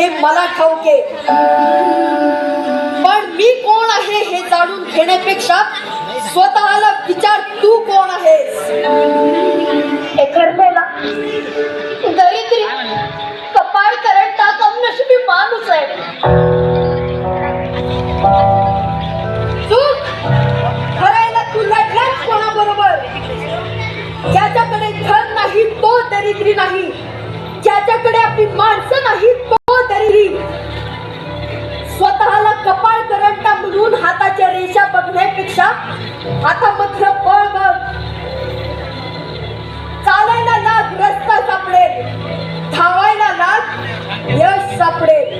हे मला ठाऊके. पण मी कोण आहे हे जाणून घेण्यापेक्षा स्वतःला विचार तू कोण आहेस? दरिद्री कपाळ करंटा कमनशिबी माणूस आहे. चूक! करायला तू लढलाच कोणाबरोबर? ज्याच्याकडे धन नाही तो दरिद्री नाही. ज्याच्याकडे आपली माणसं नाही तो आता मात्र पळ बघ चालायला लाग रस्ता सापडेल. धावायला लाग यश सापडेल.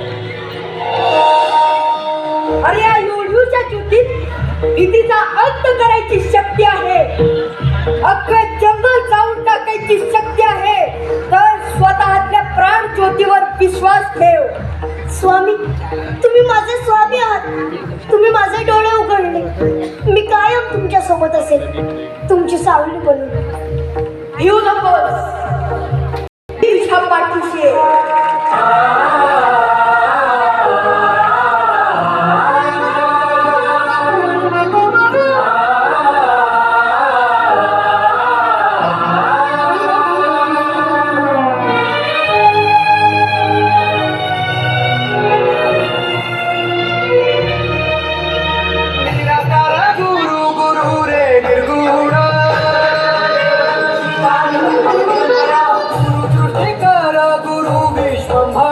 अरे या योडूच्या ज्योतीत भीतीचा अंत करायची शक्ती आहे. अख्खं जंगल जाऊन टाकायची शक्ती आहे. तर स्वतःतल्या प्राण ज्योतीवर विश्वास ठेव. स्वामी तुम्ही माझे स्वामी आहात. तुम्ही माझे डोळे उघडले. कायम सोबत असेल तुमची सावली बनून भिऊ नकोस गुरु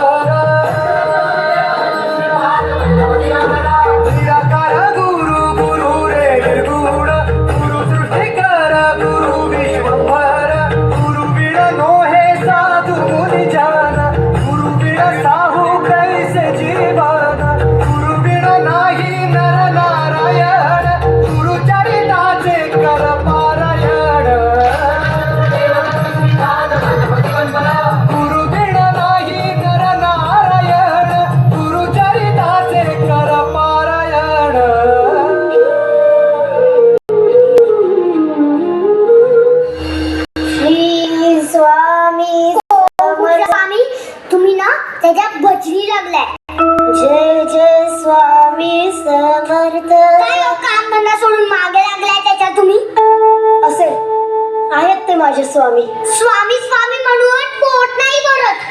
स्वामी स्वामी म्हणून पोट नाही भरत.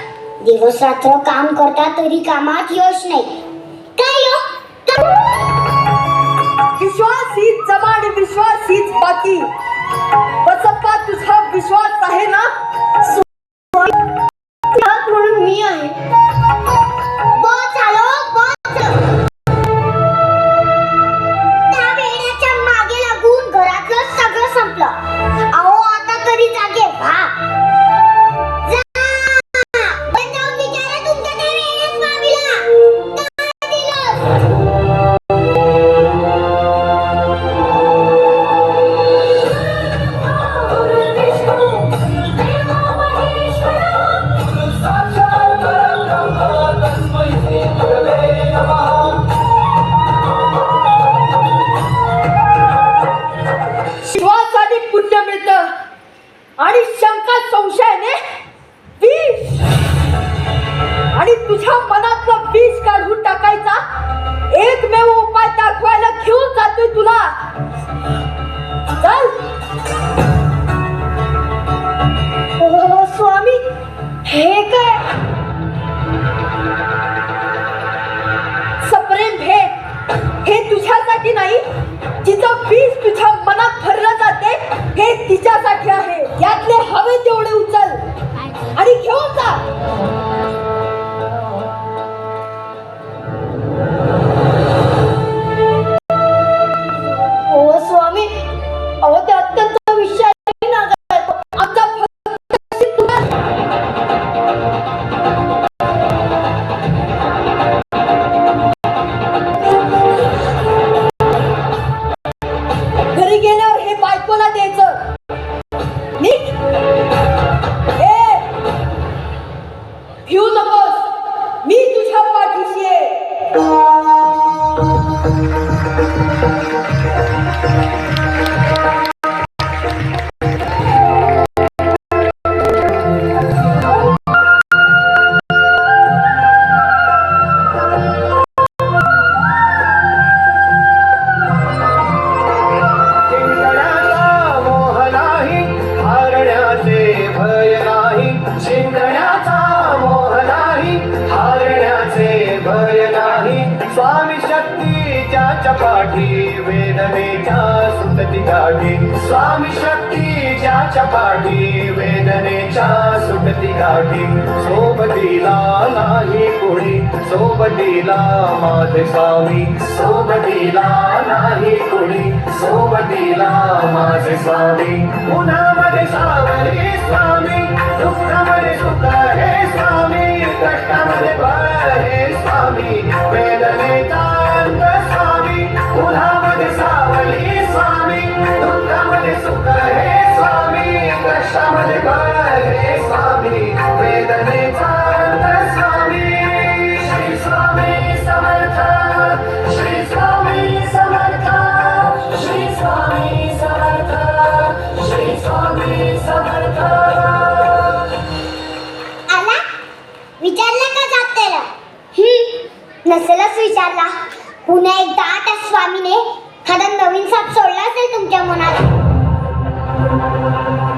दिवस रात्र काम करता तरी कामात यश नाही. काय हो? विश्वास हीच जमाड विश्वास हीच बाकी. बसप्पा तुझा विश्वास आहे ना? म्हणून मी आहे. विश्वासाने पुण्य मिळतं. आणि शंका संशयाने विष. आणि तुझ्या मनातलं विष काढून टाकायचा. एकमेव उपाय दाखवायला घेऊन जातोय तुला. चल. स्वामी हे काय? सप्रेम भेट हे तुझ्यासाठी नाही जिचं बीज तुझ्या मनात भरलं आहे हे तिच्यासाठी आहे. यातले हवे तेवढे उचल. आणि घेऊन जा. गाठी स्वामी शक्ती ज्याच्या पाठी वेदनेच्या सुटती गाठी सोबतीला नाही कोणी सोबतीला माझे स्वामी. सोबतीला नाही कोणी सोबतीला माझे स्वामी. उन्हामध्ये सावरे स्वामी दुःखामध्ये सुख हे स्वामी कष्टामध्ये बळ हे स्वामी. वेदनेचा स्वामी उन्हामध्ये नसेलच विचारला. पुन्हा एकदा त्या स्वामीने एखादा नवीन साप सोडला असेल तुमच्या मनात?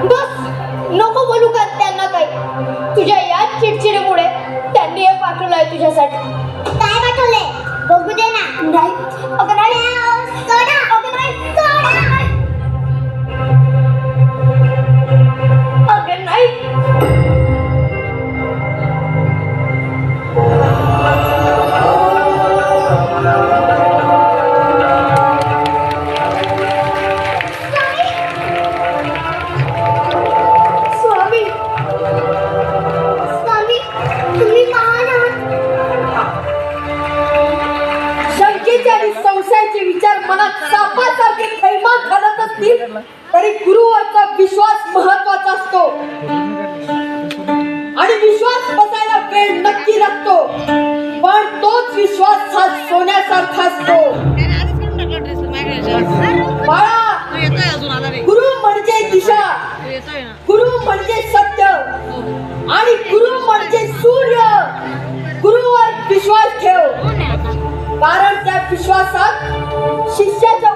बस नको बोलू का त्यांना काही. तुझ्या या चिडचिडीमुळे त्यांनी हे आहे तुझ्यासाठी. तरी गुरुवरचा विश्वास महत्त्वाचा असतो. आणि विश्वास बसायला वेळ नक्की लागतो. पण तोच विश्वास हा सोन्यासारखा असतो. बाळा गुरु म्हणजे दिशा. गुरु म्हणजे सत्य. आणि गुरु म्हणजे सूर्य. गुरुवर विश्वास ठेव. कारण त्या विश्वासात शिष्याच्या